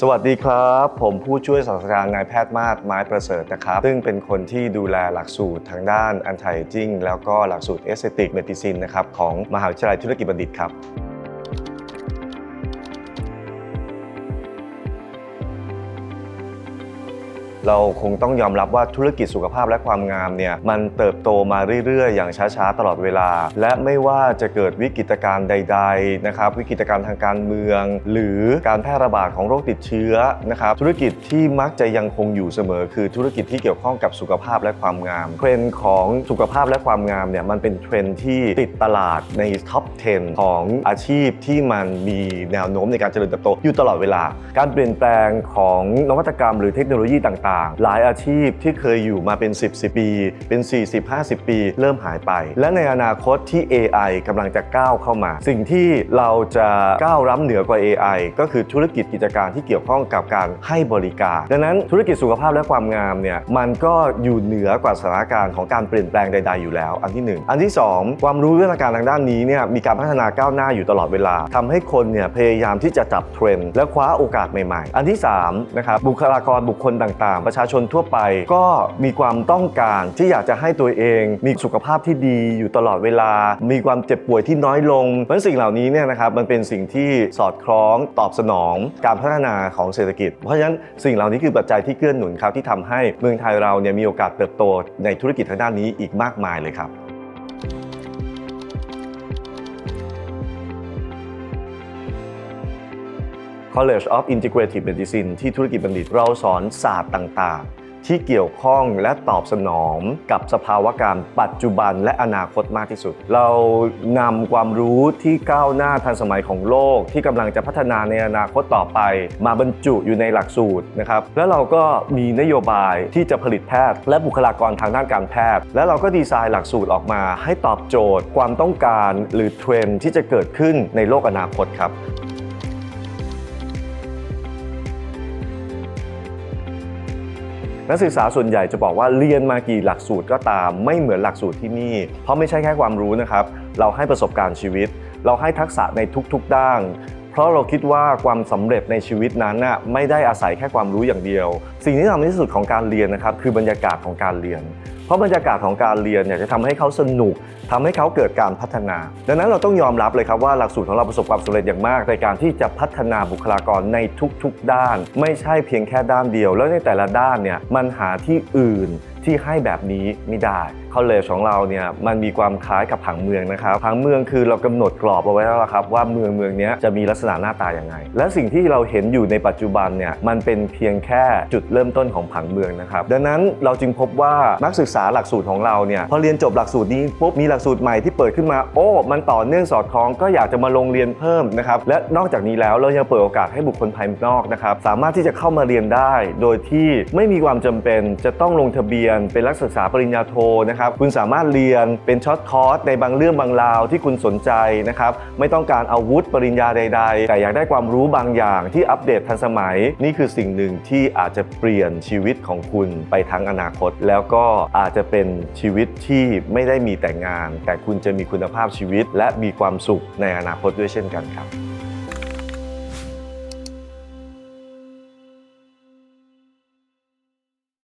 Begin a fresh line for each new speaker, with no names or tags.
สวัสดีครับ ผมผู้ช่วยศาสตราจารย์นายแพทย์มาศไม้ประเสริฐนะครับ ซึ่งเป็นคนที่ดูแลหลักสูตรทางด้าน anti aging แล้วก็หลักสูตร aesthetic medicine นะครับของมหาวิทยาลัยธุรกิจบัณฑิตครับ เราคงต้องยอมรับว่าธุรกิจสุขภาพและความงามเนี่ยมันเติบโตมาเรื่อยๆ อย่างช้าๆ ตลอดเวลา และไม่ว่าจะเกิดวิกฤตการณ์ใด ๆนะครับ วิกฤตการณ์ทางการเมือง หรือการแพร่ระบาดของโรคติดเชื้อนะครับธุรกิจที่มักจะยังคงอยู่เสมอ คือธุรกิจที่เกี่ยวข้องกับสุขภาพและความงามเทรนด์ของสุขภาพและความงามเนี่ยมันเป็นเทรนด์ที่ติดตลาดในท็อป 10 ของอาชีพที่มันมีแนวโน้มในการเจริญเติบโตอยู่ตลอดเวลา การเปลี่ยนแปลงของนวัตกรรมหรือเทคโนโลยีต่างๆ หลายอาชีพที่เคยอยู่มาเป็น 10 10 ปี เป็น 40 50 ปี เริ่มหายไป และในอนาคตที่ AI กำลังจะก้าวเข้ามา สิ่งที่เราจะก้าวล้ำเหนือกว่า AI ก็คือธุรกิจกิจการที่เกี่ยวข้องกับการให้บริการ ดังนั้นธุรกิจสุขภาพและความงามเนี่ยมันก็อยู่เหนือกว่าสถานการณ์ของการเปลี่ยนแปลงใด ๆอยู่แล้ว อันที่หนึ่งอันที่สองความรู้เรื่องการทางด้านนี้เนี่ยมีการพัฒนาก้าวหน้าอยู่ตลอดเวลาทำให้คนเนี่ยพยายามที่จะจับเทรนด์และคว้าโอกาสใหม่ๆ อันที่สามนะครับบุคลากรบุคคลต่างประชาชนทั่วไป ก็มีความต้องการที่อยากจะให้ตัวเอง มีสุขภาพที่ดีอยู่ตลอดเวลา มีความเจ็บป่วยที่น้อยลง เพราะฉนั้นสิ่งเหล่านี้เนี่ยนะครับมันเป็นสิ่งที่สอดคล้องตอบสนองการพัฒนาของเศรษฐกิจ เพราะฉะนั้นสิ่งเหล่านี้คือปัจจัยที่เกื้อหนุนครับที่ทำให้เมืองไทยเราเนี่ยมีโอกาสเติบโตในธุรกิจทางด้านนี้อีกมากมายเลยครับ College of Integrative Medicine ที่ธุรกิจบัณฑิตเราสอนศาสตร์ต่างๆ ที่เกี่ยวข้องและตอบสนองกับสภาวะการปัจจุบันและอนาคตมากที่สุด เรานำความรู้ที่ก้าวหน้าทันสมัยของโลก ที่กำลังจะพัฒนาในอนาคตต่อไป มาบรรจุอยู่ในหลักสูตรนะครับ แล้วเราก็มีนโยบายที่จะผลิตแพทย์ และบุคลากรทางด้านการแพทย์ และเราก็ดีไซน์หลักสูตรออกมา ให้ตอบโจทย์ ความต้องการ หรือเทรนด์ที่จะเกิดขึ้นในโลกอนาคตครับ นักศึกษาส่วนใหญ่จะบอกว่าเรียนมากี่หลักสูตรก็ตาม ไม่เหมือนหลักสูตรที่นี่ เพราะไม่ใช่แค่ความรู้นะครับ เราให้ประสบการณ์ชีวิต เราให้ทักษะในทุกๆด้านเพราะเราคิดว่าความสำเร็จในชีวิตนั้นน่ะไม่ได้อาศัยแค่ความรู้อย่างเดียว สิ่งที่สำคัญที่สุดของการเรียนนะครับคือบรรยากาศของการเรียน เพราะบรรยากาศของการเรียนเนี่ยจะทำให้เขาสนุกทำให้เขาเกิดการพัฒนา ดังนั้นเราต้องยอมรับเลยครับว่าหลักสูตรของเราประสบความสำเร็จอย่างมาก ในการที่จะพัฒนาบุคลากรในทุกๆด้าน ไม่ใช่เพียงแค่ด้านเดียว แล้วในแต่ละด้านเนี่ยมันหาที่อื่น ที่ให้แบบนี้ไม่ได้คอลเลจของเราเนี่ยมันมีความคล้ายกับผังเมืองนะครับผังเมืองคือเรากำหนดกรอบเอาไว้แล้วละครับว่าเมืองเมืองนี้จะมีลักษณะหน้าตาอย่างไง และสิ่งที่เราเห็นอยู่ในปัจจุบันเนี่ยมันเป็นเพียงแค่จุดเริ่มต้นของผังเมืองนะครับดังนั้นเราจึงพบว่านักศึกษาหลักสูตรของเราเนี่ยพอเรียนจบหลักสูตรนี้ปุ๊บมีหลักสูตรใหม่ที่เปิดขึ้นมาโอ้ มันต่อเนื่องสอดคล้องก็อยากจะมาลงเรียนเพิ่มนะครับและนอกจากนี้แล้วเรายังเปิดโอกาสให้บุคคลภายนอกนะครับสามารถที่จะเข้ามาเรียนได้ โดยที่ไม่มีความจำเป็นจะต้องลงทะเบียนเป็นนักศึกษาปริญญาโทนะครับคุณสามารถเรียนเป็นช็อตคอร์สในบางเรื่องบางราวที่คุณสนใจนะครับไม่ต้องการอาวุธปริญญาใด ๆ แต่อยากได้ความรู้บางอย่างที่อัปเดตทันสมัย นี่คือสิ่งหนึ่งที่อาจจะเปลี่ยนชีวิตของคุณไปทั้งอนาคต แล้วก็อาจจะเป็นชีวิตที่ไม่ได้มีแต่งาน แต่คุณจะมีคุณภาพชีวิต และมีความสุขในอนาคตด้วยเช่นกันครับ